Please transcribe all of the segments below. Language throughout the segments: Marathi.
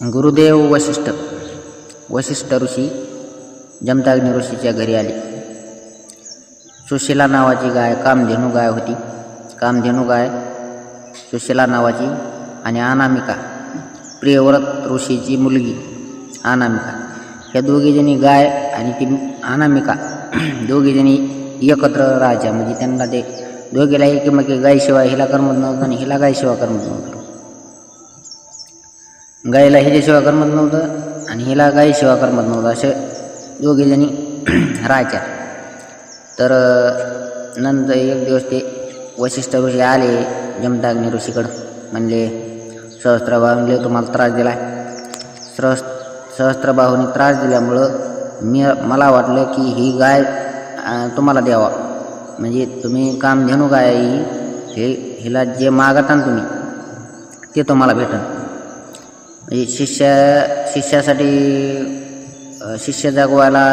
गुरुदेव वशिष्ठ वशिष्ठ ऋषी जमताग्नी ऋषीच्या घरी आले. सुशिला नावाची गाय कामधेनू गाय होती. कामधेनू गाय सुशिला नावाची आणि अनामिका प्रियव्रत ऋषीची मुलगी अनामिका. ह्या दोघीजणी गाय आणि ती अनामिका दोघीजणी एकत्र राहायच्या म्हणजे त्यांना ते दोघीला एकमेकी गायशिवाय हिला करमत नव्हतं आणि हिला गायशिवाय करमत नव्हतं. गायीला हिच्याशिवाय करमत नव्हतं आणि हिला गायीशिवाय करमत नव्हतं असे दोघीजणी राहायच्या तर नंतर एक दिवस ते वशिष्ठ ऋषी आले जमदाग्नी ऋषीकडं. म्हणले सहस्त्रबाहूंले तुम्हाला त्रास दिला सहस सहस्त्रबाहूने त्रास दिल्यामुळं मी मला वाटलं की ही गाय तुम्हाला द्यावा. म्हणजे तुम्ही कामधेनू गाय ही हे हिला जे मागता तुम्ही ते तुम्हाला भेटन. म्हणजे शिष्य शिष्यासाठी शिष्य जगवायला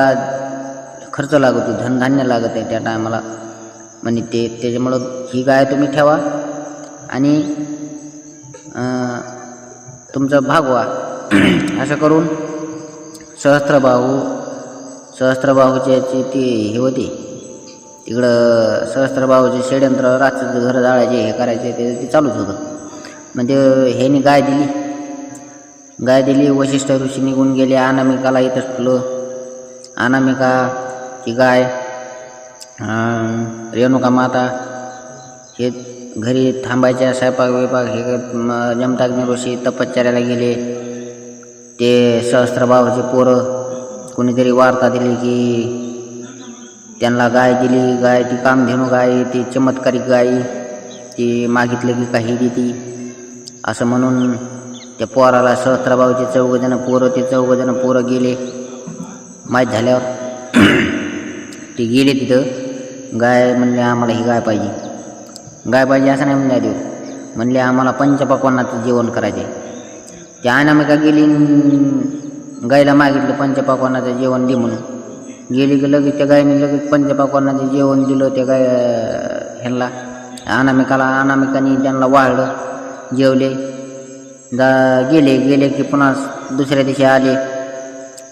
खर्च लागतो धनधान्य लागत आहे त्या टायमाला म्हणजे ते त्याच्यामुळं ही गाय तुम्ही ठेवा आणि तुमचं भागवा असं करून सहस्त्रबाहू सहस्त्रबाहूची ती हे होती. तिकडं सहस्त्रबाहूचे षडयंत्र रातचं घर जाळायचे हे करायचे ते ते चालूच होतं. म्हणजे ह्यानी गाय दिली. गाय दिली वशिष्ठ ऋषी निघून गेले. अनामिकाला इथं ठेवलं. अनामिका ती गाय रेणुका माता हे घरी थांबायच्या स्वयंपाक विपाक हे जमताग्नी ऋषी तपश्चर्याला गेले. ते सहस्त्रभावाचे पोरं कोणीतरी वार्ता दिली की त्यांना गाय दिली. गाय ती कामधेनू गाय ती चमत्कारिक गाय ती मागितलं की काही देती. असं म्हणून त्या पोराला सहस्त्रबाऊचे चौघजणं पोरं ते चौघजणं पोरं गेले. माहीत झाल्यावर ते गेले तिथं. गाय म्हणले आम्हाला ही गाय पाहिजे. गाय पाहिजे असं नाही म्हणले देऊ म्हणले आम्हाला पंचपक्वांनाचं जेवण करायचे त्या अनामिका गेली गायला मागितलं पंचपक्वानाचं जेवण दे म्हणून. गेली की लगेच त्या गायने लगेच पंचपक्वानाचं जेवण दिलं त्या गाय ह्यांना. अनामिकाला अनामिकाने त्यांना वाळलं जेवले. जा गेले गेले की पुन्हा दुसऱ्या दिवशी आले.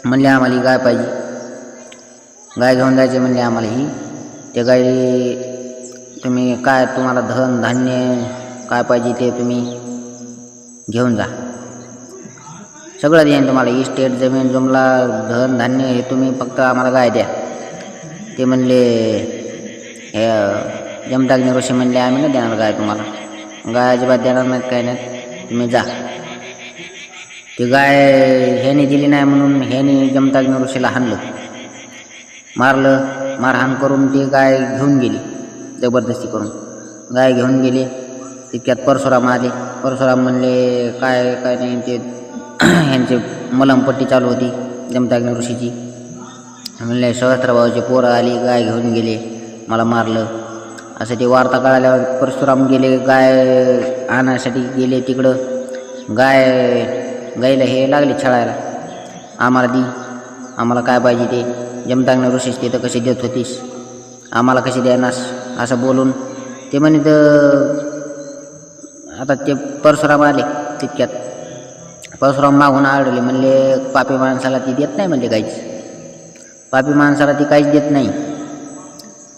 म्हणले आम्हाला ही गाय पाहिजे. गाय घेऊन जायचे म्हणले आम्हाला ही. ते गाय तुम्ही काय तुम्हाला धन धान्य काय पाहिजे ते तुम्ही घेऊन जा. सगळं देईन तुम्हाला. इस्टेट जमीन जुमला धन धान्य हे तुम्ही फक्त आम्हाला गाय द्या. ते म्हणले हे जमदाग्नी ऋषी म्हणले आम्ही नाही देणार गाय तुम्हाला. गाय अजिबात देणार नाहीत काय नाही तुम्ही जा. ती गाय ह्याने दिली नाही म्हणून ह्याने जमताग्नी ऋषीला हाणलं. मारलं मारहाण करून ती गाय घेऊन गेली जबरदस्ती करून. गाय घेऊन गेली तितक्यात परशुराम आले. परशुराम म्हणले काय काय नाही ते ह्यांची मलमपट्टी चालू होती जमताग्न ऋषीची म्हणले सहस्त्रभावाचे पोरं आली गाय घेऊन गेले मला मारलं. असं ते वार्ता कळाल्यावर परशुराम गेले गाय आणण्यासाठी गेले तिकडं. गाय गाईला हे लागले छळायला. आम्हाला दी. आम्हाला काय पाहिजे ते? जमताग्नी ऋषीस ते तर कशी देत होतीस? आम्हाला कशी देणार? असं बोलून ते म्हणे तर आता ते परशुराम आले तितक्यात. परशुराम मागून आढळले म्हणले पापी माणसाला ती देत नाही म्हणले काहीच. पापी माणसाला ती काहीच देत नाही.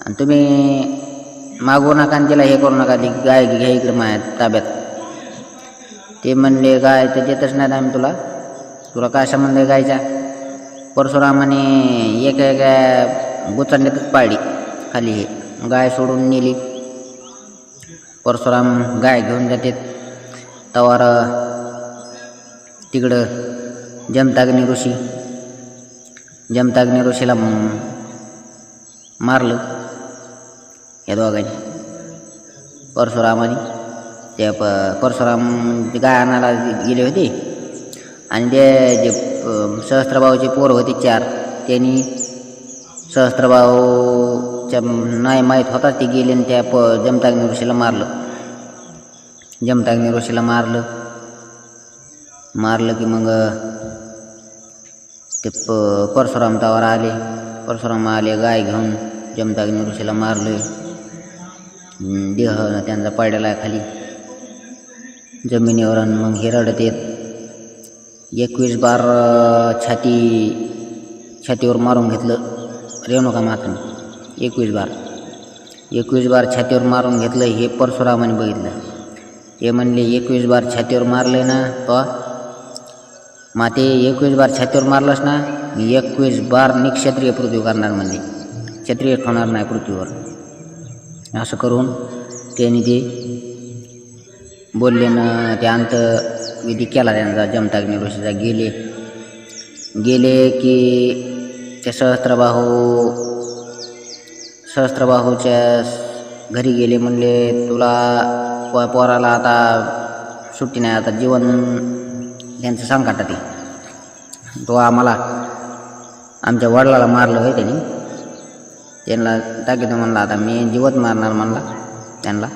आणि तुम्ही मागवू नका आणि तिला हे करू नका ती गाय घ्या इकडे माझ्या ताब्यात. ते म्हणले गाय ते देतच नाहीत आम्ही तुला. तुला काय संबंध आहे गायचा? परशुरामाने एका एका पाळली खाली हे. गाय सोडून नेली. परशुराम गाय घेऊन जाते. तवार तिकडं जमताग्नी ऋषी जमताग्नी ऋषीला मारलं या दोघांनी. परशुरामाने त्या प परशुराम ते गाय आणायला गेले होते आणि ते जे प- सहस्त्रभाऊचे पोर होते चार त्यांनी सहस्त्रभाऊच्या नाही माहीत होता ते गेले आणि त्या प जमताग्नी ऋषीला मारलं जमताग्नी ऋषीला मारलं मारलं की मग ते प परशुराम तावर आले परशुराम आले गाय घेऊन जमताग्नी ऋषीला मारलं देह त्यांचा पडलेला आहे खाली जमिनीवर आणि मग हे रडत येत. एकवीस बार छाती छातीवर मारून घेतलं रेणुका माताने एकवीस बार. एकवीस बार छातीवर मारून घेतलं हे परशुरामाने बघितलं. ते म्हणले एकवीस बार छातीवर मारले ना प. माते एकवीस बार छातीवर मारलंस ना मी एकवीस बार निक्षत्रिय पृथ्वी करणार म्हणजे क्षत्रिय होणार नाही पृथ्वीवर. असं करून त्यांनी ते बोलले ना ते अंत विधी केला त्यांचा जमताग्नी ऋषीचा गेले. गेले की ते सहस्त्रबाहू सहस्त्रबाहूच्या घरी गेले म्हणले तुला पो पोराला आता सुट्टी नाही आता जीवन त्यांचं सांगता ते. तो आम्हाला आमच्या वडिलाला मारलं होय त्यांनी. त्यांना टाकीतो म्हणला आता मी जीवत मारणार म्हणला त्यांना.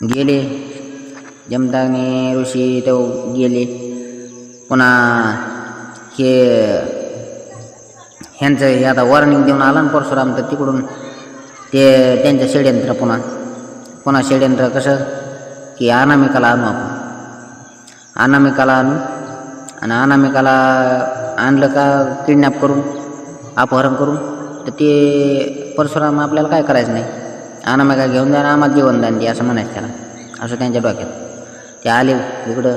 गेले जमताग्नी ऋषी तो गेले. पुन्हा हे ह्यांचं हे आता वॉर्निंग देऊन आला ना परशुराम तर तिकडून ते त्यांचं षड्यंत्र पुन्हा. पुन्हा षड्यंत्र कसं? की अनामिकाला आणू आपण. अनामिकाला आणू. आणि अनामिकाला आणलं का किडनॅप करून अपहरण करून तर ते परशुराम आपल्याला काय करायचं नाही. अनामिका घेऊन जा आणि आम्हाला जीवनदान दे असं म्हणायचं त्याला. असं त्यांच्या डोक्यात. ते आले इकडं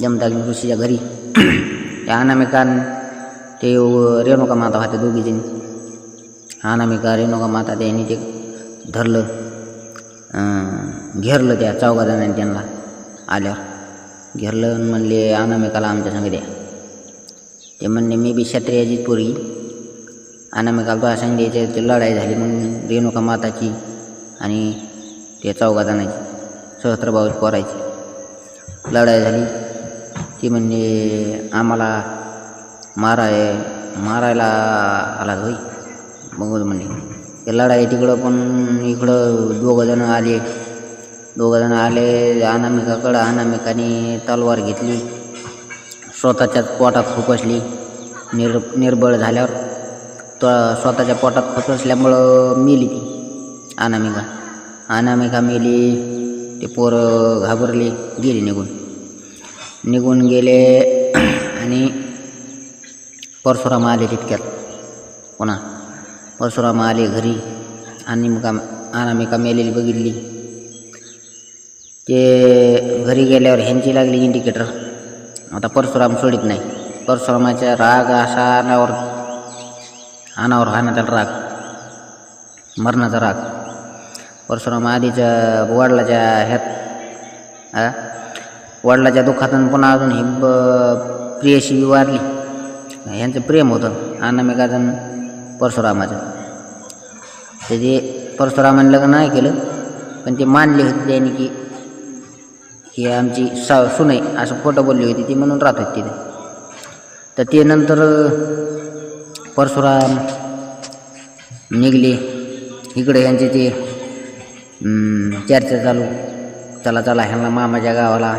जमदागिनी ऋषीच्या घरी. त्या अनामिकान ते रेणुका माता होते दोघीजणी अनामिका रेणुका माता त्यांनी ते धरलं घेरलं त्या चौघा जणांनी त्यांना आल्यावर. घेरलं म्हणले अनामिकाला आमच्या संग द्या. ते म्हणले मी बी क्षत्रियाचीच पोरगी. अनामिकाला तुला संग द्यायचे ते लढाई झाली. मग रेणुका माताची आणि ते चौघा जणांची सहस्त्रभाऊ पोरायची. लढाई झाली. ती म्हणजे आम्हाला माराय मारायला आला होय. बघू म्हणले लढाई तिकडं पण इकडं दोघं जण आले. दोघं जण आले अनामिकाकडं अनामिकाने तलवार घेतली. स्वतःच्याच पोटात खुपसली निर निर्बळ झाल्यावर तो स्वतःच्या पोटात खुपसल्यामुळं मेली ती अनामिका. अनामिका मेली ते पोरं घाबरली गेली निघून. निघून गेले आणि परशुराम आले तितक्यात. पुन्हा परशुराम आले घरी आणि अनामिका अनामिका मेलेली बघितली. ते घरी गेल्यावर ह्यांची लागली इंडिकेटर आता परशुराम सोडित नाही. परशुरामाच्या राग असा अनावर अनावर हाणाचा राग मरणाचा राग. परशुराम आधीच्या वडिलाच्या ह्यात वडिलाच्या दुःखातून पुन्हा अजून ही ब प्रियशी वारली. ह्यांचं प्रेम होतं अनामिकाचं परशुरामाचं. ते जे परशुरामाने लग्न नाही केलं पण ते मानले होते त्यांनी की ही आमची सा सुनई असं खोटं बोलली होती ती म्हणून राहत होती तिथे. तर ते नंतर परशुराम निघले. इकडे यांचे ते चर्चा चालू. चला चला ह्यांना मामाच्या गावाला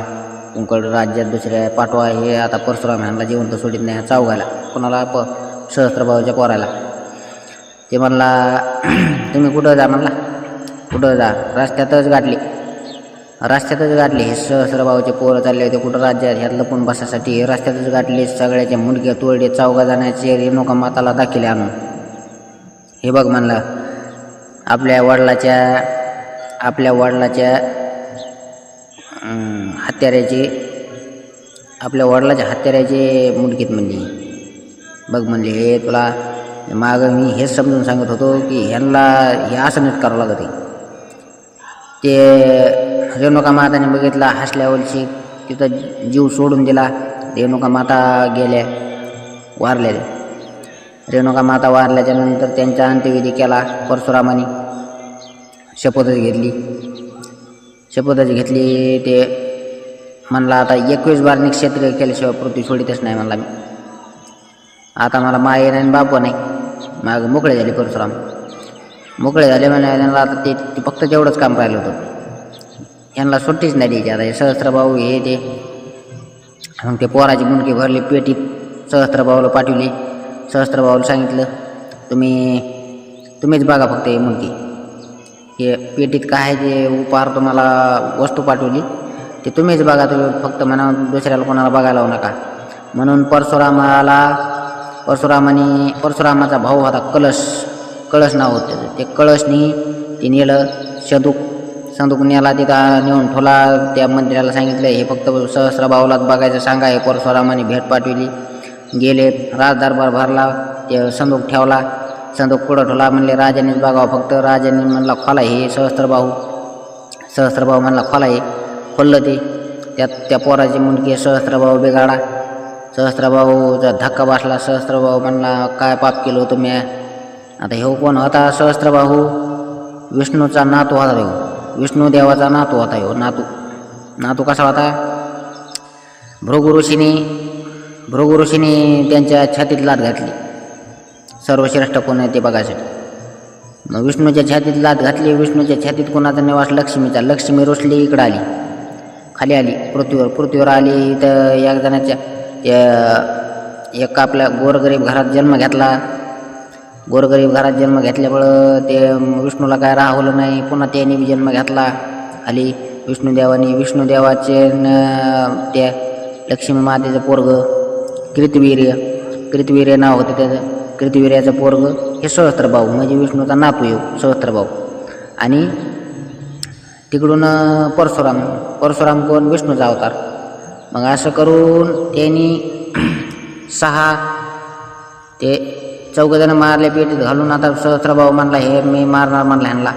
तुमकडं राज्यात दुसऱ्या पाठवा. हे आता परशुराम ह्यांना जिवंत सोडित नाही चावगायला. कोणाला प सहस्त्रभावाच्या पोराला ते म्हणला तुम्ही कुठं जा म्हणला? कुठं जा? रस्त्यातच गाठली. रस्त्यातच गाठले. हे सहस्रभावाचे पोरं चालले होते कुठं राज्यात? ह्यात लपून बसासाठी हे रस्त्यातच गाठले. सगळ्याचे मुंडके तोरडे चौघा जाण्याचे रेणुका माताला दाखिले आणून. हे बघ म्हणलं आपल्या वडिलाच्या आपल्या वडिलाच्या हत्याऱ्याची आपल्या वडिलाच्या हत्याऱ्याचे मुंडकीत म्हणली. बघ म्हणले हे तुला मागं मी हेच समजून सांगत होतो की ह्यांना हे असं नीट करावं लागत आहे ते रेणुका माताने बघितला हसल्यावरची तिथं जीव सोडून दिला. रेणुका माता गेल्या वारल्या. रेणुका माता वारल्याच्यानंतर त्यांचा अंत्यविधी केला परशुरामाने. शपथच घेतली. शपथच घेतली ते म्हणला आता एकवीस बार निक्षेत्र केल्याशिवाय पृथ्वी सोडितच नाही म्हणला मी. आता मला माये नाही बाप नाही माग मोकळे झाले परशुराम. मोकळे झाले म्हणाला आता ते फक्त तेवढंच काम राहिलं होतं. यांना सुट्टीच नाही द्यायची आता हे सहस्त्रभाऊ हे ते. मग ते पोराची मुंडकी भरली पेटी सहस्त्रभाऊला पाठवली. सहस्त्रभाऊला सांगितलं तुम्ही तुम्हीच बघा फक्त हे मुंडकी. हे पेटीत काय आहे ते उपहार तुम्हाला वस्तू पाठवली ते तुम्हीच बघा तुम्ही फक्त म्हणा दुसऱ्याला कोणाला बघायला लावू नका. म्हणून परशुरामाला परशुरामाने परशुरामाचा भाऊ होता कलश कळस नाव होतं ते कळशनी ते नेलं शदूक संदूक नेला तिथं नेऊन ठोला त्या मंदिराला सांगितलं हे फक्त सहस्रभाऊलाच बघायचं सांगा हे परशुरामाने भेट पाठवली. गेले राजदरबार भरला ते संदूक ठेवला संदूक पुढं ठेवला म्हणले राजानेच बघावं फक्त. राजाने म्हणला खोला हे सहस्त्रभाऊ सहस्त्रभाऊ म्हणला खोला हे. खोललं ते. त्यात त्या पोराची मुंडकी सहस्त्रभाऊ बिघाडा. सहस्त्रभाऊचा धक्का बसला सहस्त्रभाऊ म्हणला काय पाप केलं होतं मी आता हे कोण होता? सहस्त्रबाहू विष्णूचा नातू होता ह्यो विष्णू देवाचा नातू होता ह्यो. नातू नातू कसा होता? भृगु भृगुऋषीने भृगु त्यांच्या छातीत लाद घातली. सर्वश्रेष्ठ कोण आहे ते बघायसाठी. मग विष्णूच्या छातीत लात घातली विष्णूच्या छातीत कोणाचा निवास? लक्ष्मीचा. लक्ष्मी रोसली इकडं आली. खाली आली. पृथ्वीवर पृथ्वीवर आली तर एक जणाच्या एक आपल्या गोरगरीब घरात जन्म घेतला. गोरगरीब घरात जन्म घेतल्यामुळं ते विष्णूला काय राहवलं नाही. पुन्हा त्याने बी जन्म घेतला. आली. विष्णुदेवाने विष्णुदेवाचे न- त्या लक्ष्मी मातेचं पोरग कृतवीर्य. कृतवीर्य नाव होतं त्याचं. कीर्तिवीर्याचा पोरग हे सहस्त्रभाऊ म्हणजे विष्णूचा नापयोग येऊ सहस्त्रभाऊ. आणि तिकडून परशुराम परशुराम कोण? विष्णूचा अवतार. मग असं करून त्यांनी सहा ते चौघजणं मारले पेटीत घालून आता सहस्त्रभाऊ म्हणला हे मी मारणार म्हणला ह्यांना.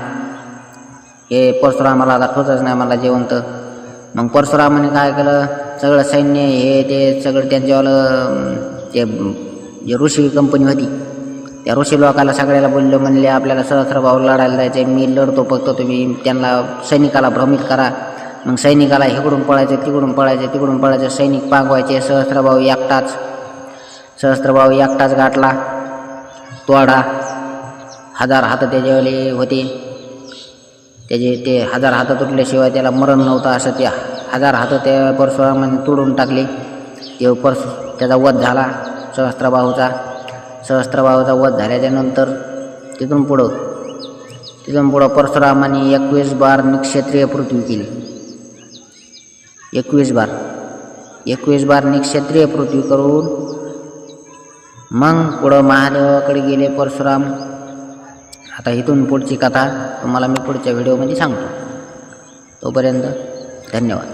हे परशुरामाला आता ठोचच नाही मला जेवंत. मग परशुरामाने काय केलं? सगळं सैन्य हे ते सगळं त्यांच्यावर ते ऋषी कंपनी होती. त्या ऋषी लोकाला सगळ्याला बोललो म्हणले आपल्याला सहस्त्रभाऊ लढायला जायचं आहे मी लढतो फक्त तुम्ही त्यांना सैनिकाला भ्रमित करा. मग सैनिकाला इकडून पळायचं तिकडून पळायचं तिकडून पळायचं सैनिक पांगवायचे सहस्त्रभाऊ एकटाच. सहस्त्रभाऊ एकटाच गाठला तोडा. हजार हात त्याच्यावाले होते. त्याचे ते हजार हात तुटल्याशिवाय त्याला मरण नव्हतं असं ते हजार हात त्या परशुरामाने तोडून टाकले. ते परशु त्याचा वध झाला. सहस्त्रबाहूचा सहस्त्रबाहूचा वध झाल्याच्यानंतर तिथून पुढं तिथून पुढं परशुरामाने एकवीस बार निक्षत्रिय पृथ्वी केली. एकवीस बार. एकवीस बार निक्षत्रिय पृथ्वी करून मग पुढं महादेवाकडे गेले परशुराम. आता इथून पुढची कथा तुम्हाला मी पुढच्या व्हिडिओमध्ये सांगतो. तोपर्यंत धन्यवाद.